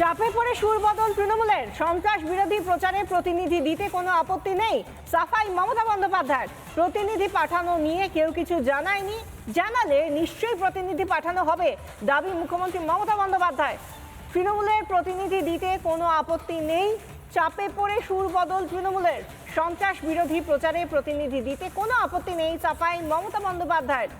চাপে পড়ে সুর বদল তৃণমূলের। সন্ত্রাস বিরোধী প্রচারে প্রতিনিধি দিতে কোনো আপত্তি নেই। সাফাই মমতা বন্দ্যোপাধ্যায়ের। প্রতিনিধি পাঠানো নিয়ে কেউ কিছু জানায়নি। জানালে নিশ্চয়ই প্রতিনিধি পাঠানো হবে, দাবি মুখ্যমন্ত্রী মমতা বন্দ্যোপাধ্যায়। তৃণমূলের প্রতিনিধি দিতে কোনো আপত্তি নেই। চাপে পড়ে সুর বদল তৃণমূলের। সন্ত্রাস বিরোধী প্রচারে প্রতিনিধি দিতে কোনো আপত্তি নেই সাফাই মমতা বন্দ্যোপাধ্যায়ের।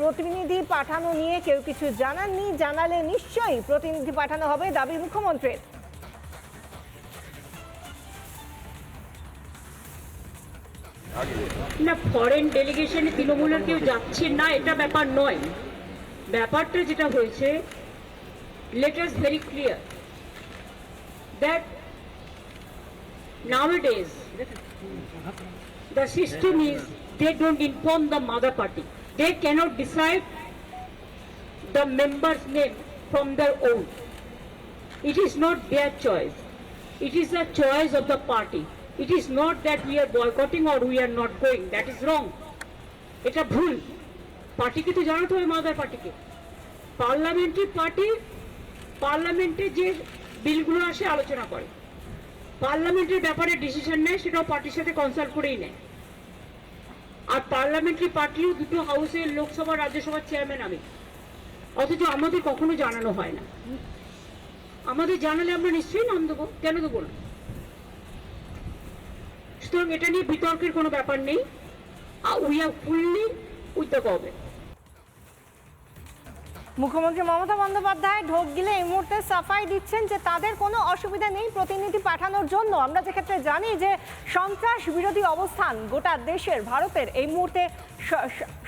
প্রতিনিধি পাঠানো নিয়ে কেউ কিছু জানাননি, জানালে নিশ্চয়ই প্রতিনিধি পাঠানো হবে দাবি মুখ্যমন্ত্রীর। না ফরেন ডেলিগেশনে তৃণমূলের কেউ যাচ্ছে না, এটা ব্যাপার নয়। ব্যাপারটা যেটা হয়েছে let us very clear that nowadays the system is they don't inform the mother party they cannot decide the member's name from their own it is not their choice it is the choice of the party it is not that we are boycotting or we are not going that is wrong এটা ভুল পার্টিকে তো জানাতে হবে mother পার্টিকে parliamentary party পার্লামেন্টে যে বিলগুলো আসে আলোচনা করে পার্লামেন্টের ব্যাপারে ডিসিশন নেয় সেটাও পার্টির সাথে কনসাল্ট করেই নেয় আর পার্লামেন্টারি পার্টিও দুটো হাউসের লোকসভা, রাজ্যসভার চেয়ারম্যান আমি। অথচ আমাদের কখনো জানানো হয় না। আমাদের জানালে আমরা নিশ্চয়ই নাম দেবো। কেন দেবো না? সুতরাং এটা নিয়ে বিতর্কের কোনো ব্যাপার নেই। We are fully with the government মুখ্যমন্ত্রী মমতা বন্দ্যোপাধ্যায় ঢোক গিলে এই মুহূর্তে সাফাই দিচ্ছেন যে তাদের কোনো অসুবিধা নেই প্রতিনিধি পাঠানোর জন্য। আমরা যে ক্ষেত্রে জানি যে সন্ত্রাস বিরোধী অবস্থান গোটা দেশের, ভারতের এই মুহূর্তে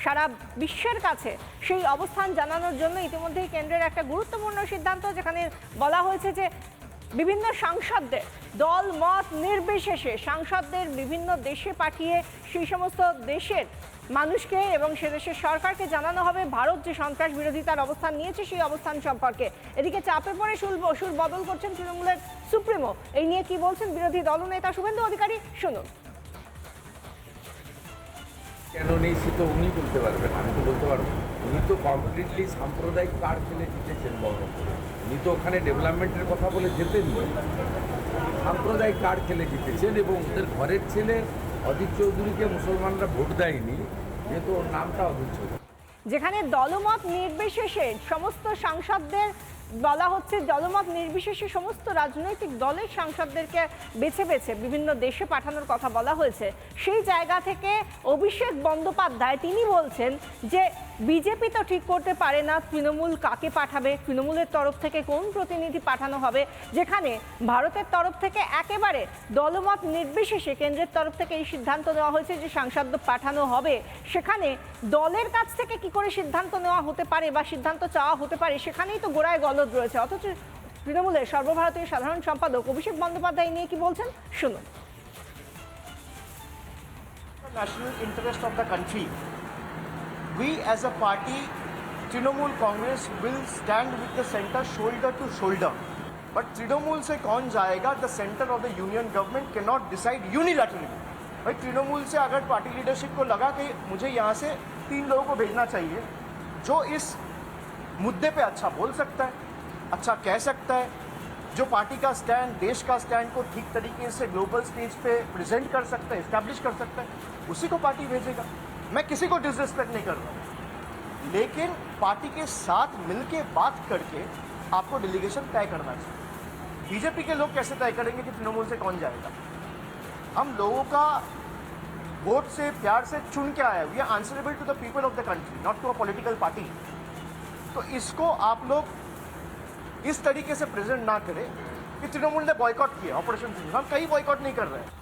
সারা বিশ্বের কাছে সেই অবস্থান জানানোর জন্য ইতিমধ্যেই কেন্দ্রের একটা গুরুত্বপূর্ণ সিদ্ধান্ত যেখানে বলা হয়েছে যে বিভিন্ন সাংসদদের দল, মত নির্বিশেষে সাংসদদের বিভিন্ন দেশে পাঠিয়ে সেই সমস্ত দেশের মানুষকে এবং সে দেশের সরকারকে জানানো হবে। ভারত যে সন্ত্রাস বিরোধিতার অবস্থান নিয়েছে, সেই অবস্থান সম্পর্কে। এদিকে চাপে পড়ে সুর সুর বদল করছেন তৃণমূলের সুপ্রিমো। এই নিয়ে কি বলছেন বিরোধী দলনেতা শুভেন্দু অধিকারী? শুনুন। কেন নেই, সে তো উনি বলতে পারবেন, আমি তো বলতে পারব। উনি তো কমপ্লিটলি সাম্প্রদায়িক কার্ড খেলে জিতেছেন বহরমপুরে উনি তো ওখানে ডেভেলপমেন্টের কথা বলে যেতেন সাম্প্রদায়িক কার্ড খেলে জিতেছেন এবং ওদের ঘরের ছেলে অজিত চৌধুরীকে মুসলমানরা ভোট দেয়নি, যেহেতু ওর নামটা অজিত চৌধুরী। যেখানে দলমত নির্বিশেষে সমস্ত সাংসদদের বলা হচ্ছে দলমত নির্বিশেষে সমস্ত রাজনৈতিক দলের সাংসদদেরকে বেছে বেছে বিভিন্ন দেশে পাঠানোর কথা বলা হয়েছে। সেই জায়গা থেকে অভিষেক বন্দ্যোপাধ্যায় তিনি বলছেন যে বিজেপি তো ঠিক করতে পারে না, তৃণমূল কাকে পাঠাবে, তৃণমূলের তরফ থেকে কোন প্রতিনিধি পাঠানো হবে? যেখানে ভারতের তরফ থেকে একেবারে দলমত নির্বিশেষে কেন্দ্রের তরফ থেকে এই সিদ্ধান্ত নেওয়া হয়েছে যে সাংসদ পাঠানো হবে। সেখানে দলের কাছ থেকে কি করে সিদ্ধান্ত নেওয়া হতে পারে বা সিদ্ধান্ত চাওয়া হতে পারে, সেখানেই তো গোড়ায় গলদ রয়েছে। অথচ তৃণমূলের সর্বভারতীয় সাধারণ সম্পাদক অভিষেক বন্দ্যোপাধ্যায় নিয়ে কি বলছেন? শুনুন। National interest of the country. We as a party, Trinamool Congress will stand with the center shoulder to shoulder. But Trinamool से कौन जाएगा the center of the union government cannot decide unilaterally. भाई तृणमूल से अगर पार्टी लीडरशिप को लगा कि मुझे यहाँ से तीन लोगों को भेजना चाहिए जो इस मुद्दे पे अच्छा बोल सकता है अच्छा कह सकता है जो पार्टी का स्टैंड देश का स्टैंड को ठीक तरीके से ग्लोबल स्टेज पे प्रेजेंट कर सकता है इस्टेब्लिश कर सकता है उसी को पार्टी भेजेगा मैं किसी को डिसरिस्पेक्ट नहीं कर रहा लेकिन पार्टी के साथ मिलके बात करके आपको डेलीगेशन तय करना चाहिए। बीजेपी के लोग कैसे तय करेंगे कि तृणमूल से कौन जाएगा? हम लोगों का वोट से, प्यार से चुन के आया we are answerable to the people of the country not to a political party तो इसको आप लोग इस तरीके से प्रेजेंट ना करें कि तृणमूल ने बॉयकॉट किया ऑपरेशन हम कहीं बॉयकॉट नहीं कर रहे हैं।